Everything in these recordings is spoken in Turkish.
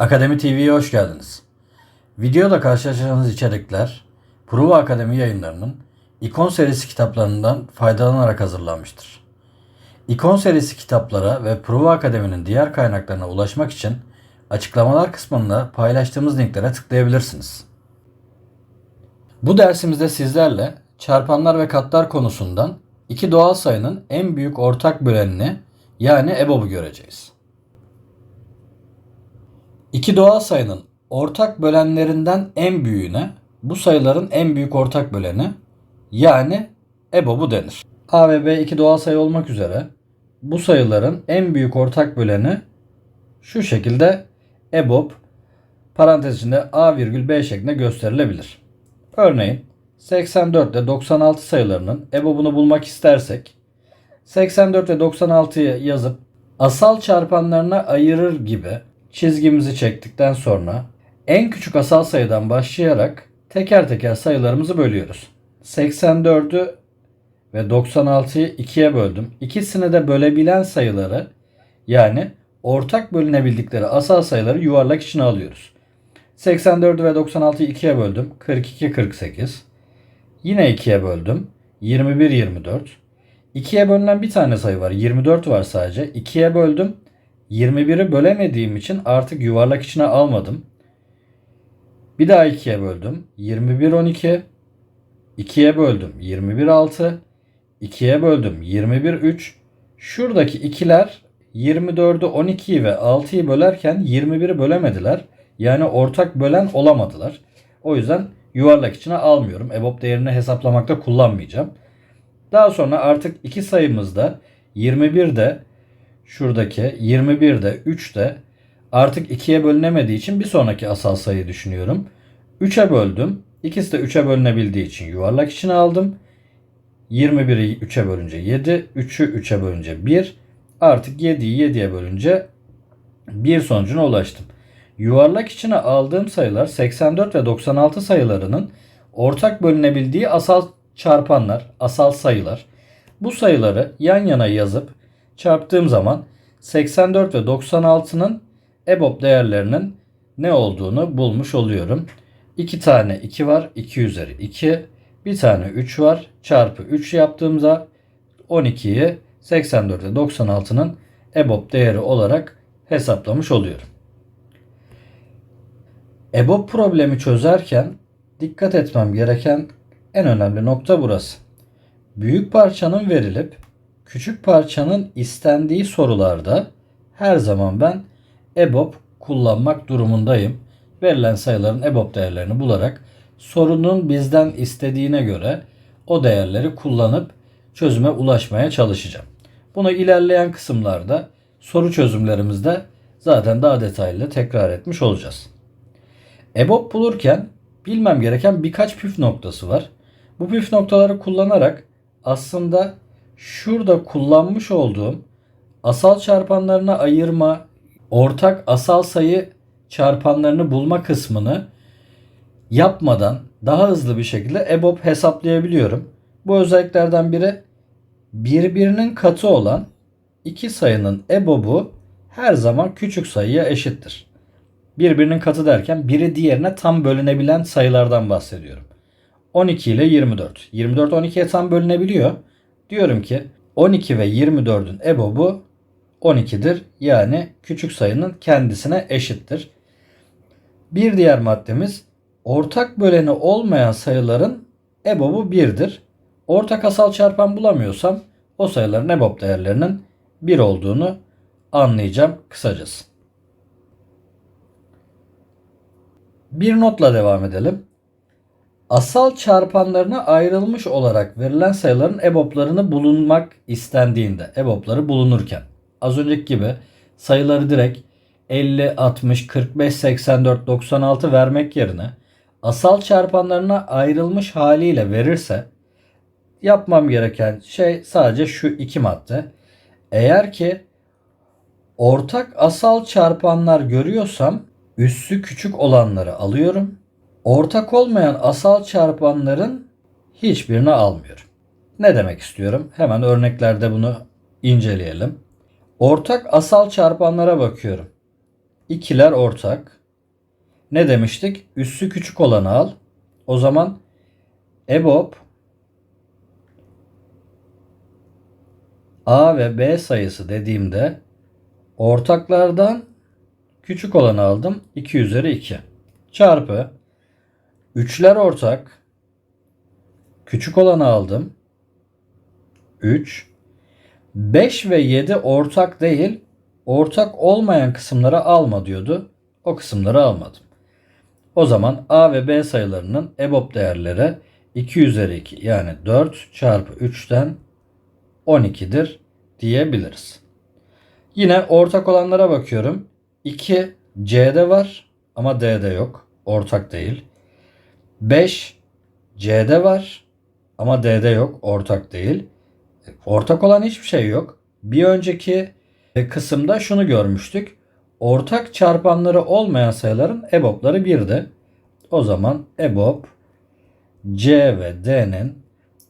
Akademi TV'ye hoş geldiniz. Videoda karşılaşacağınız içerikler Prova Akademi yayınlarının İkon serisi kitaplarından faydalanarak hazırlanmıştır. İkon serisi kitaplara ve Prova Akademi'nin diğer kaynaklarına ulaşmak için açıklamalar kısmında paylaştığımız linklere tıklayabilirsiniz. Bu dersimizde sizlerle çarpanlar ve katlar konusundan iki doğal sayının en büyük ortak bölenini yani EBOB'u göreceğiz. İki doğal sayının ortak bölenlerinden en büyüğüne bu sayıların en büyük ortak böleni yani EBOB'u denir. A ve B iki doğal sayı olmak üzere bu sayıların en büyük ortak böleni şu şekilde EBOB parantez içinde A virgül B şeklinde gösterilebilir. Örneğin 84 ile 96 sayılarının EBOB'unu bulmak istersek 84 ve 96'yı yazıp asal çarpanlarına ayırır gibi çizgimizi çektikten sonra en küçük asal sayıdan başlayarak teker teker sayılarımızı bölüyoruz. 84'ü ve 96'yı ikiye böldüm. İkisini de bölebilen sayıları yani ortak bölünebildikleri asal sayıları yuvarlak içine alıyoruz. 84'ü ve 96'yı ikiye böldüm. 42, 48. Yine ikiye böldüm. 21, 24. 2'ye bölünen bir tane sayı var. 24 var sadece. 2'ye böldüm. 21'i bölemediğim için artık yuvarlak içine almadım. Bir daha 2'ye böldüm. 21, 12. 2'ye böldüm. 21, 6. 2'ye böldüm. 21, 3. Şuradaki ikiler 24'ü, 12'yi ve 6'yı bölerken 21'i bölemediler. Yani ortak bölen olamadılar. O yüzden yuvarlak içine almıyorum. EBOB değerini hesaplamakta kullanmayacağım. Daha sonra artık iki sayımızda 21'de şuradaki 21'de 3'te artık 2'ye bölünemediği için bir sonraki asal sayı düşünüyorum. 3'e böldüm. İkisi de 3'e bölünebildiği için yuvarlak içine aldım. 21'i 3'e bölünce 7, 3'ü 3'e bölünce 1. Artık 7'yi 7'ye bölünce 1 sonucuna ulaştım. Yuvarlak içine aldığım sayılar 84 ve 96 sayılarının ortak bölünebildiği asal çarpanlar, asal sayılar. Bu sayıları yan yana yazıp çarptığım zaman 84 ve 96'nın EBOB değerlerinin ne olduğunu bulmuş oluyorum. 2 tane 2 var. 2 üzeri 2. Bir tane 3 var. Çarpı 3 yaptığımda 12'yi 84 ve 96'nın EBOB değeri olarak hesaplamış oluyorum. EBOB problemi çözerken dikkat etmem gereken en önemli nokta burası. Büyük parçanın verilip küçük parçanın istendiği sorularda her zaman ben EBOB kullanmak durumundayım. Verilen sayıların EBOB değerlerini bularak sorunun bizden istediğine göre o değerleri kullanıp çözüme ulaşmaya çalışacağım. Bunu ilerleyen kısımlarda soru çözümlerimizde zaten daha detaylı tekrar etmiş olacağız. EBOB bulurken bilmem gereken birkaç püf noktası var. Bu püf noktaları kullanarak aslında şurada kullanmış olduğum asal çarpanlarına ayırma, ortak asal sayı çarpanlarını bulma kısmını yapmadan daha hızlı bir şekilde EBOB hesaplayabiliyorum. Bu özelliklerden biri birbirinin katı olan iki sayının EBOB'u her zaman küçük sayıya eşittir. Birbirinin katı derken biri diğerine tam bölünebilen sayılardan bahsediyorum. 12 ile 24. 24 12'ye tam bölünebiliyor. Diyorum ki 12 ve 24'ün EBOB'u 12'dir. Yani küçük sayının kendisine eşittir. Bir diğer maddemiz ortak böleni olmayan sayıların EBOB'u 1'dir. Ortak asal çarpan bulamıyorsam o sayıların EBOB değerlerinin 1 olduğunu anlayacağım kısacası. Bir notla devam edelim. Asal çarpanlarına ayrılmış olarak verilen sayıların EBOB'larını bulunmak istendiğinde, EBOB'ları bulunurken az önceki gibi sayıları direkt 50, 60, 45, 84, 96 vermek yerine asal çarpanlarına ayrılmış haliyle verirse yapmam gereken şey sadece şu iki madde. Eğer ki ortak asal çarpanlar görüyorsam üssü küçük olanları alıyorum. Ortak olmayan asal çarpanların hiçbirini almıyorum. Ne demek istiyorum? Hemen örneklerde bunu inceleyelim. Ortak asal çarpanlara bakıyorum. ikiler ortak. Ne demiştik? Üssü küçük olanı al. O zaman EBOB A ve B sayısı dediğimde ortaklardan küçük olanı aldım. 2 üzeri 2. Çarpı üçler ortak. Küçük olanı aldım. 3. 5 ve 7 ortak değil. Ortak olmayan kısımları alma diyordu. O kısımları almadım. O zaman A ve B sayılarının EBOB değerleri 2 üzeri 2 yani 4 çarpı 3'ten 12'dir diyebiliriz. Yine ortak olanlara bakıyorum. 2 C'de var ama D'de yok. Ortak değil. 5 C'de var ama D'de yok. Ortak değil. Ortak olan hiçbir şey yok. Bir önceki kısımda şunu görmüştük. Ortak çarpanları olmayan sayıların EBOB'ları 1'di. O zaman EBOB C ve D'nin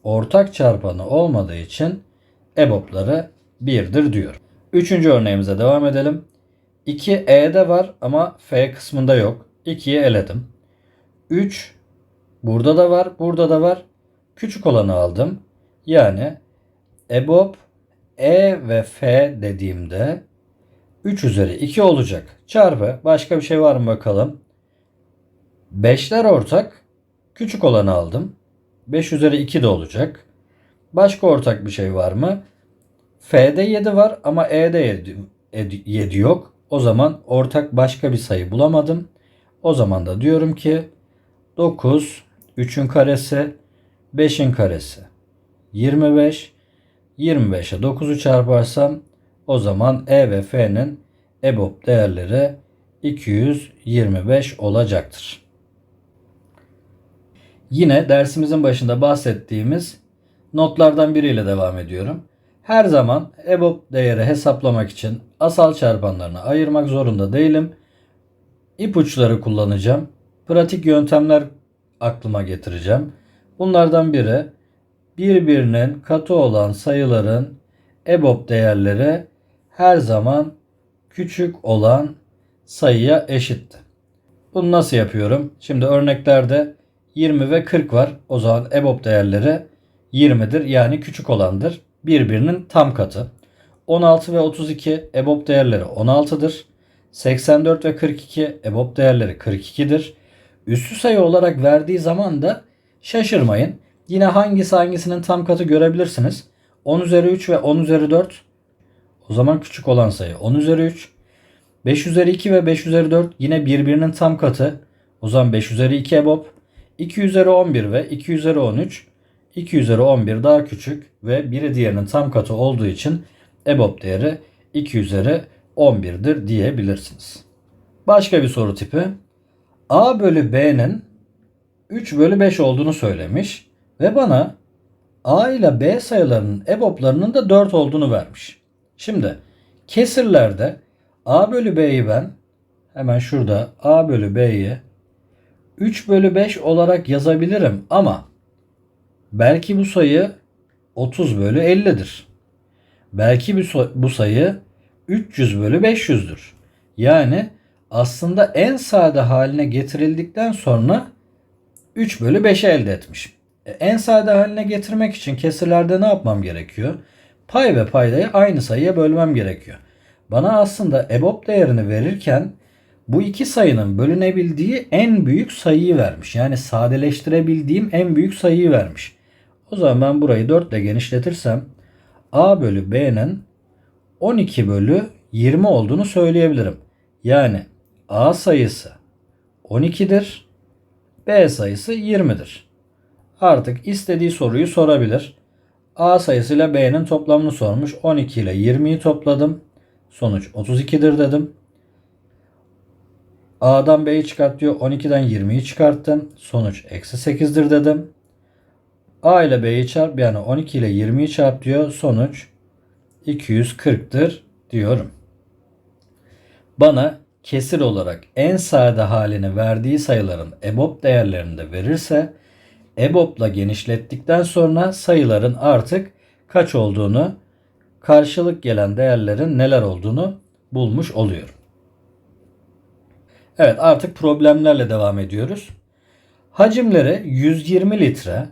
ortak çarpanı olmadığı için EBOB'ları 1'dir diyor. Üçüncü örneğimize devam edelim. 2 E'de var ama F kısmında yok. 2'yi eledim. 3 burada da var, burada da var. Küçük olanı aldım. Yani EBOB E ve F dediğimde 3 üzeri 2 olacak. Çarpı başka bir şey var mı bakalım. 5'ler ortak. Küçük olanı aldım. 5 üzeri 2 de olacak. Başka ortak bir şey var mı? F'de 7 var ama E'de 7, 7 yok. O zaman ortak başka bir sayı bulamadım. O zaman da diyorum ki 9 3'ün karesi 5'in karesi 25 25'e 9'u çarparsam o zaman E ve F'nin EBOB değerleri 225 olacaktır. Yine dersimizin başında bahsettiğimiz notlardan biriyle devam ediyorum. Her zaman EBOB değeri hesaplamak için asal çarpanlarını ayırmak zorunda değilim. İpuçları kullanacağım. Pratik yöntemler aklıma getireceğim. Bunlardan biri birbirinin katı olan sayıların EBOB değerleri her zaman küçük olan sayıya eşitti. Bunu nasıl yapıyorum? Şimdi örneklerde 20 ve 40 var. O zaman EBOB değerleri 20'dir yani küçük olandır. Birbirinin tam katı. 16 ve 32 EBOB değerleri 16'dır. 84 ve 42 EBOB değerleri 42'dir. Üstü sayı olarak verdiği zaman da şaşırmayın. Yine hangisi hangisinin tam katı görebilirsiniz. 10 üzeri 3 ve 10 üzeri 4 o zaman küçük olan sayı 10 üzeri 3. 5 üzeri 2 ve 5 üzeri 4 yine birbirinin tam katı. O zaman 5 üzeri 2 EBOB. 2 üzeri 11 ve 2 üzeri 13. 2 üzeri 11 daha küçük ve biri diğerinin tam katı olduğu için EBOB değeri 2 üzeri 11'dir diyebilirsiniz. Başka bir soru tipi. A bölü B'nin 3 bölü 5 olduğunu söylemiş ve bana A ile B sayılarının EBOB'larının da 4 olduğunu vermiş. Şimdi kesirlerde A bölü B'yi ben hemen şurada A bölü B'yi 3 bölü 5 olarak yazabilirim ama belki bu sayı 30 bölü 50'dir. Belki bu sayı 300 bölü 500'dür. Yani aslında en sade haline getirildikten sonra 3 bölü 5'i elde etmişim. E, en sade haline getirmek için kesirlerde ne yapmam gerekiyor? Pay ve paydayı aynı sayıya bölmem gerekiyor. Bana aslında EBOB değerini verirken bu iki sayının bölünebildiği en büyük sayıyı vermiş. Yani sadeleştirebildiğim en büyük sayıyı vermiş. O zaman ben burayı 4 ile genişletirsem A bölü B'nin 12 bölü 20 olduğunu söyleyebilirim. Yani A sayısı 12'dir. B sayısı 20'dir. Artık istediği soruyu sorabilir. A sayısıyla B'nin toplamını sormuş. 12 ile 20'yi topladım. Sonuç 32'dir dedim. A'dan B'yi çıkartıyor. 12'den 20'yi çıkarttım. Sonuç eksi 8'dir dedim. A ile B'yi çarp yani 12 ile 20'yi çarp diyor. Sonuç 240'tır diyorum. Bana kesir olarak en sade halini verdiği sayıların EBOB değerlerini de verirse EBOB'la genişlettikten sonra sayıların artık kaç olduğunu, karşılık gelen değerlerin neler olduğunu bulmuş oluyorum. Evet artık problemlerle devam ediyoruz. Hacimleri 120 litre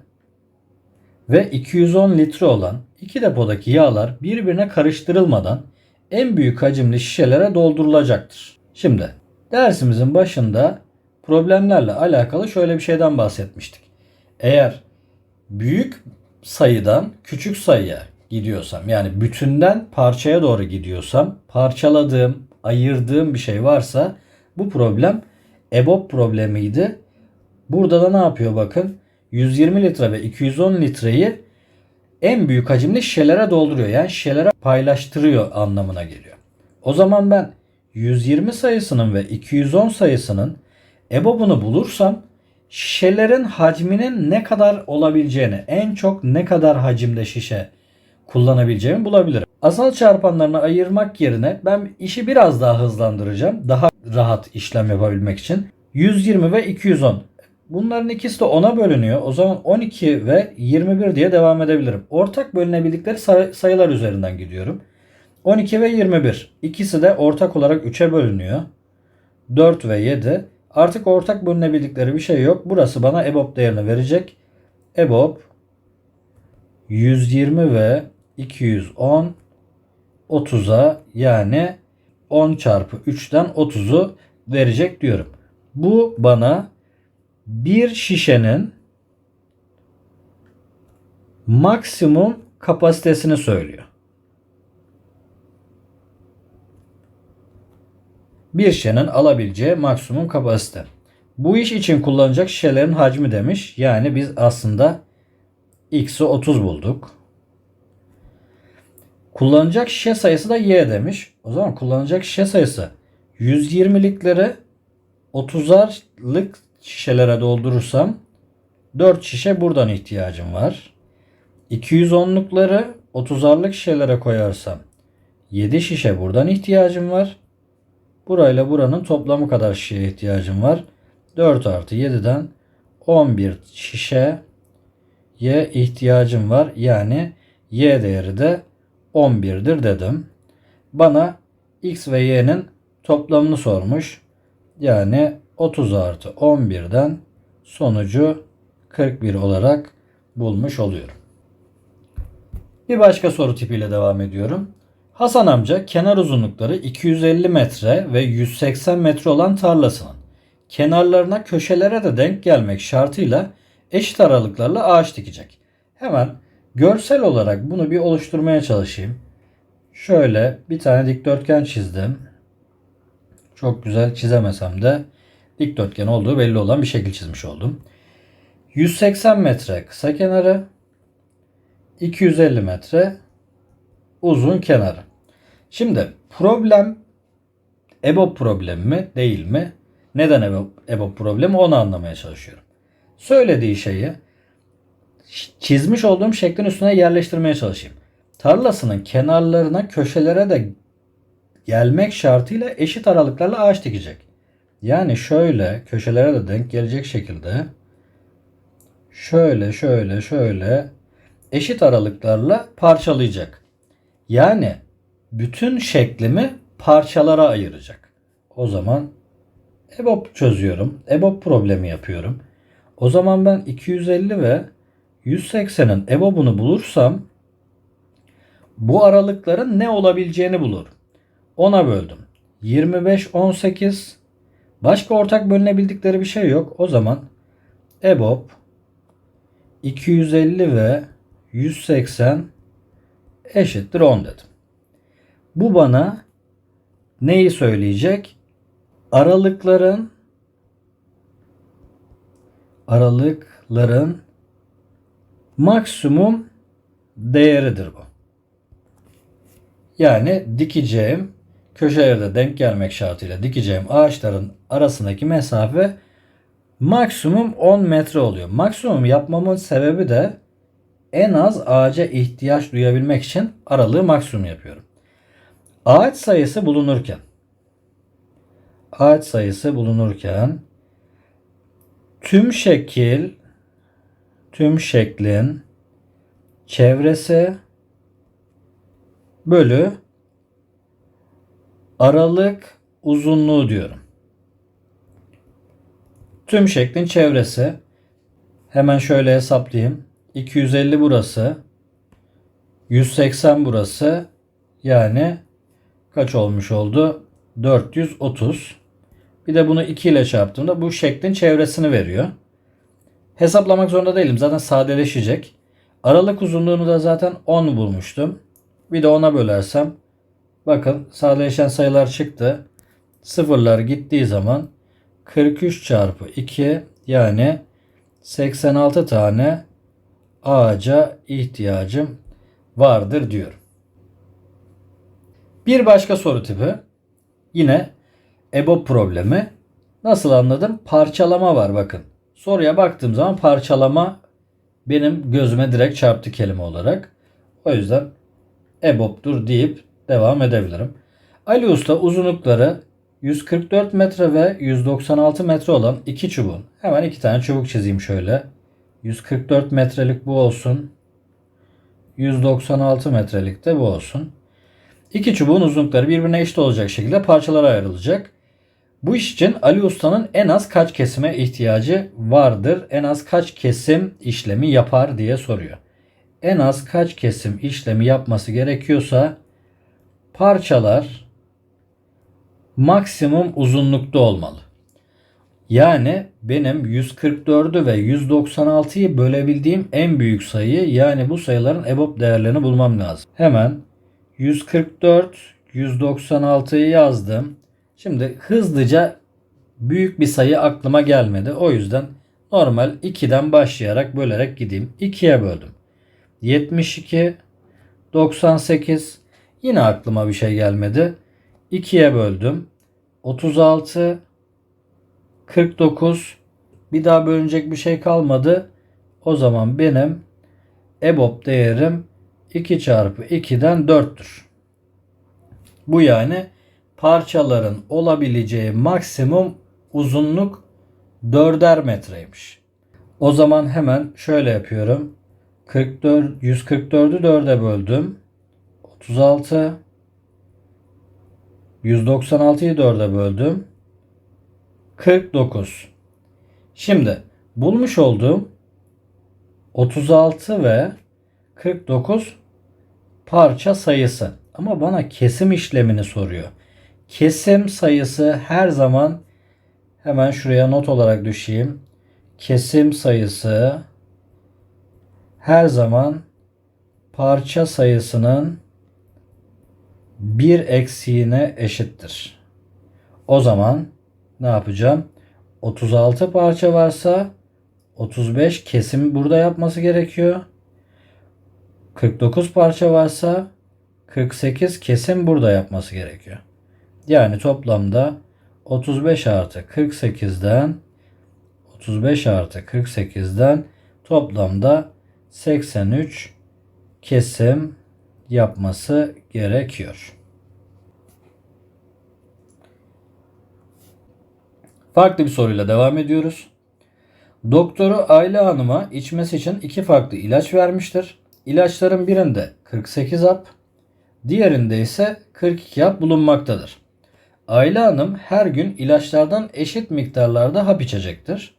ve 210 litre olan iki depodaki yağlar birbirine karıştırılmadan en büyük hacimli şişelere doldurulacaktır. Şimdi dersimizin başında problemlerle alakalı şöyle bir şeyden bahsetmiştik. Eğer büyük sayıdan küçük sayıya gidiyorsam yani bütünden parçaya doğru gidiyorsam parçaladığım, ayırdığım bir şey varsa bu problem EBOB problemiydi. Burada da ne yapıyor bakın. 120 litre ve 210 litreyi en büyük hacimli şişelere dolduruyor. Yani şişelere paylaştırıyor anlamına geliyor. O zaman ben 120 sayısının ve 210 sayısının EBOB'unu bulursam şişelerin hacminin ne kadar olabileceğini, en çok ne kadar hacimde şişe kullanabileceğimi bulabilirim. Asal çarpanlarını ayırmak yerine ben işi biraz daha hızlandıracağım. Daha rahat işlem yapabilmek için. 120 ve 210. Bunların ikisi de 10'a bölünüyor. O zaman 12 ve 21 diye devam edebilirim. Ortak bölünebildikleri say- sayılar üzerinden gidiyorum. 12 ve 21. İkisi de ortak olarak 3'e bölünüyor. 4 ve 7. Artık ortak bölünebildikleri bir şey yok. Burası bana EBOB değerini verecek. EBOB 120 ve 210 30'a yani 10 çarpı 3'ten 30'u verecek diyorum. Bu bana bir şişenin maksimum kapasitesini söylüyor. Bir şişenin alabileceği maksimum kapasite. Bu iş için kullanacak şişelerin hacmi demiş. Yani biz aslında x'i 30 bulduk. Kullanacak şişe sayısı da y demiş. O zaman kullanacak şişe sayısı 120'likleri 30'arlık şişelere doldurursam 4 şişe buradan ihtiyacım var. 210'lukları 30'arlık şişelere koyarsam 7 şişe buradan ihtiyacım var. Burayla buranın toplamı kadar şişeye ihtiyacım var. 4 artı 7'den 11 şişe y ihtiyacım var. Yani y değeri de 11'dir dedim. Bana x ve y'nin toplamını sormuş. Yani 30 artı 11'den sonucu 41 olarak bulmuş oluyorum. Bir başka soru tipiyle devam ediyorum. Hasan amca kenar uzunlukları 250 metre ve 180 metre olan tarlasının kenarlarına köşelere de denk gelmek şartıyla eşit aralıklarla ağaç dikecek. Hemen görsel olarak bunu bir oluşturmaya çalışayım. Şöyle bir tane dikdörtgen çizdim. Çok güzel çizemesem de dikdörtgen olduğu belli olan bir şekil çizmiş oldum. 180 metre kısa kenarı, 250 metre uzun kenarı. Şimdi problem EBOB problemi mi değil mi? Neden EBOB, EBOB problemi onu anlamaya çalışıyorum. Söylediği şeyi çizmiş olduğum şeklin üstüne yerleştirmeye çalışayım. Tarlasının kenarlarına köşelere de gelmek şartıyla eşit aralıklarla ağaç dikecek. Yani şöyle köşelere de denk gelecek şekilde şöyle şöyle şöyle eşit aralıklarla parçalayacak. Yani bütün şeklimi parçalara ayıracak. O zaman EBOB çözüyorum. EBOB problemi yapıyorum. O zaman ben 250 ve 180'in EBOB'unu bulursam bu aralıkların ne olabileceğini bulur. 10'a böldüm. 25, 18. Başka ortak bölünebildikleri bir şey yok. O zaman EBOB 250 ve 180 eşittir 10 dedim. Bu bana neyi söyleyecek? Aralıkların aralıkların maksimum değeridir bu. Yani dikeceğim köşelerde denk gelmek şartıyla dikeceğim ağaçların arasındaki mesafe maksimum 10 metre oluyor. Maksimum yapmamın sebebi de en az ağaca ihtiyaç duyabilmek için aralığı maksimum yapıyorum. Ağaç sayısı bulunurken ağaç sayısı bulunurken tüm şekil tüm şeklin çevresi bölü aralık uzunluğu diyorum. Tüm şeklin çevresi. Hemen şöyle hesaplayayım. 250 burası. 180 burası. Yani kaç olmuş oldu? 430. Bir de bunu 2 ile çarptığımda bu şeklin çevresini veriyor. Hesaplamak zorunda değilim. Zaten sadeleşecek. Aralık uzunluğunu da zaten 10 bulmuştum. Bir de 10'a bölersem bakın sadeleşen sayılar çıktı. Sıfırlar gittiği zaman 43 çarpı 2 yani 86 tane ağaca ihtiyacım vardır diyorum. Bir başka soru tipi yine EBOB problemi. Nasıl anladım? Parçalama var bakın. Soruya baktığım zaman parçalama benim gözüme direkt çarptı kelime olarak. O yüzden EBOB'dur deyip devam edebilirim. Ali Usta uzunlukları 144 metre ve 196 metre olan iki çubuğun. Hemen iki tane çubuk çizeyim şöyle. 144 metrelik bu olsun. 196 metrelik de bu olsun. İki çubuğun uzunlukları birbirine eşit olacak şekilde parçalara ayrılacak. Bu iş için Ali Usta'nın en az kaç kesime ihtiyacı vardır? En az kaç kesim işlemi yapar diye soruyor. En az kaç kesim işlemi yapması gerekiyorsa parçalar maksimum uzunlukta olmalı. Yani benim 144'ü ve 196'yı bölebildiğim en büyük sayı yani bu sayıların EBOB değerlerini bulmam lazım. Hemen 144, 196'yı yazdım. Şimdi hızlıca büyük bir sayı aklıma gelmedi. O yüzden normal 2'den başlayarak bölerek gideyim. 2'ye böldüm. 72, 98 yine aklıma bir şey gelmedi. 2'ye böldüm. 36, 49 bir daha bölünecek bir şey kalmadı. O zaman benim EBOB değerim 2 çarpı 2'den 4'tür. Bu yani parçaların olabileceği maksimum uzunluk 4'er metreymiş. O zaman hemen şöyle yapıyorum. 44 144'ü 4'e böldüm. 36 196'yı 4'e böldüm. 49. Şimdi bulmuş olduğum 36 ve 49 parça sayısı. Ama bana kesim işlemini soruyor. Kesim sayısı her zaman hemen şuraya not olarak düşeyim. Kesim sayısı her zaman parça sayısının bir eksiğine eşittir. O zaman ne yapacağım? 36 parça varsa 35 kesim burada yapması gerekiyor. 49 parça varsa 48 kesim burada yapması gerekiyor. Yani toplamda 35 artı 48'den 35 artı 48'den toplamda 83 kesim yapması gerekiyor. Farklı bir soruyla devam ediyoruz. Doktoru Ayla Hanım'a içmesi için iki farklı ilaç vermiştir. İlaçların birinde 48 hap, diğerinde ise 42 hap bulunmaktadır. Ayla Hanım her gün ilaçlardan eşit miktarlarda hap içecektir.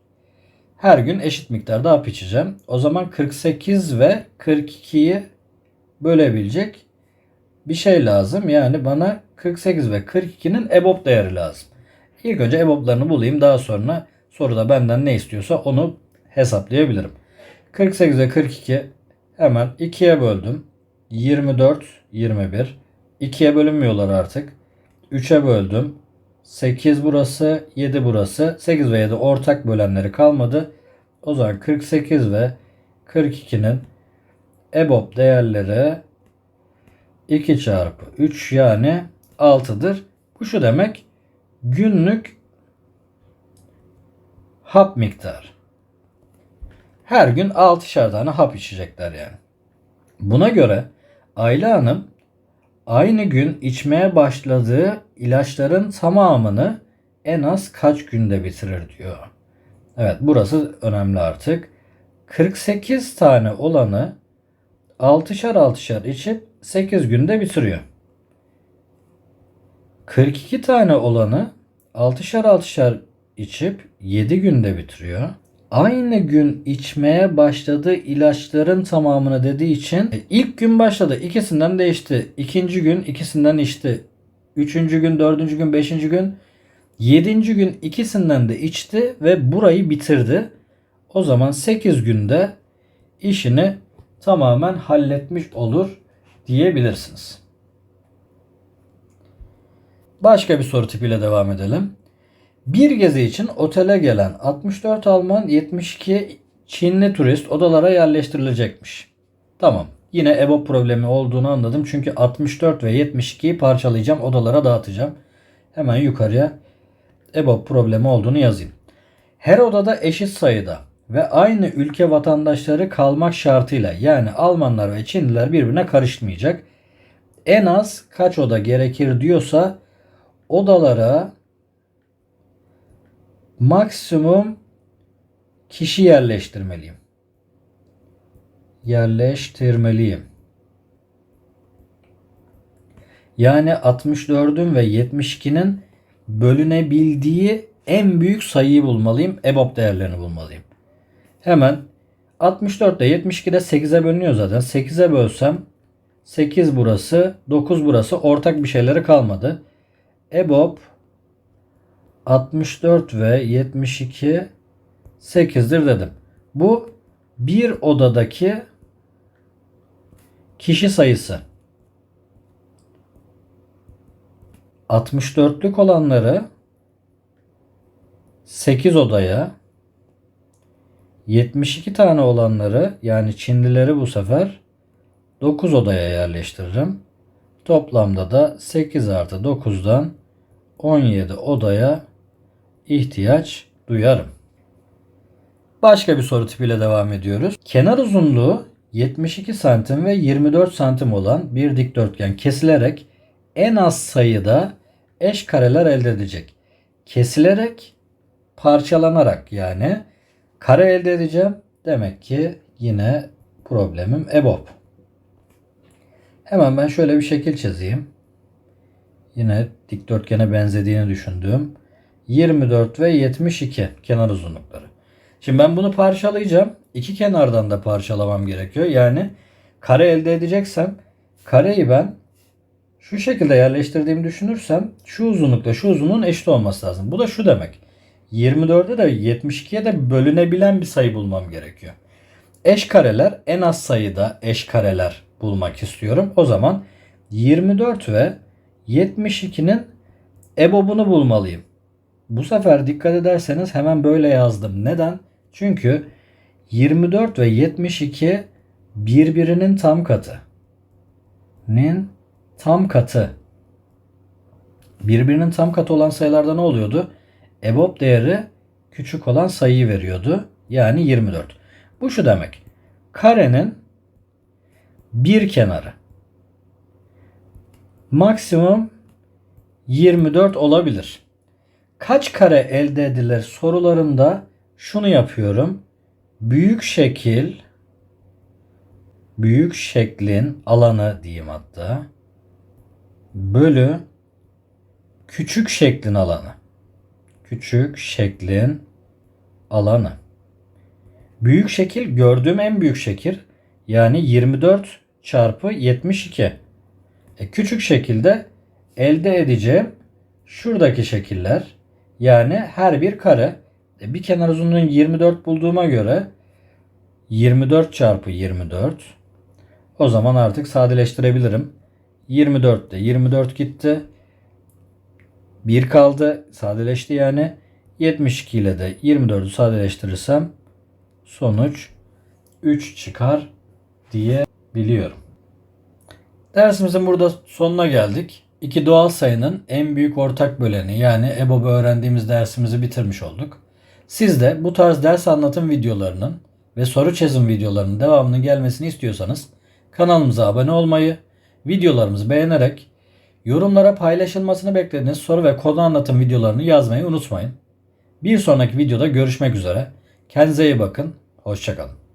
Her gün eşit miktarda hap içeceğim. O zaman 48 ve 42'yi bölebilecek bir şey lazım. Yani bana 48 ve 42'nin EBOB değeri lazım. İlk önce EBOB'larını bulayım. Daha sonra soruda benden ne istiyorsa onu hesaplayabilirim. 48 ve 42 hemen 2'ye böldüm. 24, 21. 2'ye bölünmüyorlar artık. 3'e böldüm. 8 burası, 7 burası. 8 ve 7 ortak bölenleri kalmadı. O zaman 48 ve 42'nin EBOB değerleri 2 çarpı 3 yani 6'dır. Bu şu demek günlük hap miktarı. Her gün 6'şer tane hap içecekler yani. Buna göre Ayla Hanım aynı gün içmeye başladığı ilaçların tamamını en az kaç günde bitirir diyor. Evet burası önemli artık. 48 tane olanı 6'şar 6'şar içip 8 günde bitiriyor. 42 tane olanı 6'şar 6'şar içip 7 günde bitiriyor. Aynı gün içmeye başladığı ilaçların tamamını dediği için e, ilk gün başladı. ikisinden değişti. İkinci gün ikisinden içti. Üçüncü gün, dördüncü gün, beşinci gün, yedinci gün ikisinden de içti ve burayı bitirdi. O zaman 8 günde işini tamamen halletmiş olur diyebilirsiniz. Başka bir soru tipiyle devam edelim. Bir gezi için otele gelen 64 Alman 72 Çinli turist odalara yerleştirilecekmiş. Tamam. Yine EBO problemi olduğunu anladım. Çünkü 64 ve 72'yi parçalayacağım. Odalara dağıtacağım. Hemen yukarıya EBO problemi olduğunu yazayım. Her odada eşit sayıda ve aynı ülke vatandaşları kalmak şartıyla yani Almanlar ve Çinliler birbirine karışmayacak. En az kaç oda gerekir diyorsa odalara maksimum kişi yerleştirmeliyim. Yerleştirmeliyim. Yani 64'ün ve 72'nin bölünebildiği en büyük sayıyı bulmalıyım. EBOB değerlerini bulmalıyım. Hemen 64 ile 72 de 8'e bölünüyor zaten. 8'e bölsem 8 burası, 9 burası ortak bir şeyleri kalmadı. EBOB 64 ve 72 8'dir dedim. Bu bir odadaki kişi sayısı. 64'lük olanları 8 odaya 72 tane olanları yani Çinlileri bu sefer 9 odaya yerleştiririm. Toplamda da 8 artı 9'dan 17 odaya ihtiyaç duyarım. Başka bir soru tipiyle devam ediyoruz. Kenar uzunluğu 72 santim ve 24 santim olan bir dikdörtgen kesilerek en az sayıda eş kareler elde edecek. Kesilerek parçalanarak yani kare elde edeceğim. Demek ki yine problemim EBOB. Hemen ben şöyle bir şekil çizeyim. Yine dikdörtgene benzediğini düşündüğüm 24 ve 72 kenar uzunlukları. Şimdi ben bunu parçalayacağım. İki kenardan da parçalamam gerekiyor. Yani kare elde edeceksem kareyi ben şu şekilde yerleştirdiğimi düşünürsem şu uzunlukla şu uzunluğun eşit olması lazım. Bu da şu demek. 24'e de 72'ye de bölünebilen bir sayı bulmam gerekiyor. Eş kareler en az sayıda eş kareler bulmak istiyorum. O zaman 24 ve 72'nin EBOB'unu bulmalıyım. Bu sefer dikkat ederseniz hemen böyle yazdım. Neden? Çünkü 24 ve 72 birbirinin tam katı. Nin tam katı. Birbirinin tam katı olan sayılarda ne oluyordu? EBOB değeri küçük olan sayıyı veriyordu. Yani 24. Bu şu demek. Karenin bir kenarı maksimum 24 olabilir. Kaç kare elde edilir sorularında şunu yapıyorum. Büyük şekil büyük şeklin alanı diyeyim hatta bölü küçük şeklin alanı. Küçük şeklin alanı. Büyük şekil gördüğüm en büyük şekil. Yani 24 çarpı 72. E, küçük şekilde elde edeceğim şuradaki şekiller. Yani her bir kare. Bir kenar uzunluğunu 24 bulduğuma göre 24 çarpı 24. O zaman artık sadeleştirebilirim. 24'te 24 gitti. 1 kaldı. Sadeleşti yani. 72 ile de 24'ü sadeleştirirsem sonuç 3 çıkar diye biliyorum. Dersimizin burada sonuna geldik. İki doğal sayının en büyük ortak böleni yani EBOB'u öğrendiğimiz dersimizi bitirmiş olduk. Siz de bu tarz ders anlatım videolarının ve soru çözüm videolarının devamının gelmesini istiyorsanız kanalımıza abone olmayı, videolarımızı beğenerek yorumlara paylaşılmasını beklediğiniz soru ve konu anlatım videolarını yazmayı unutmayın. Bir sonraki videoda görüşmek üzere. Kendinize iyi bakın. Hoşçakalın.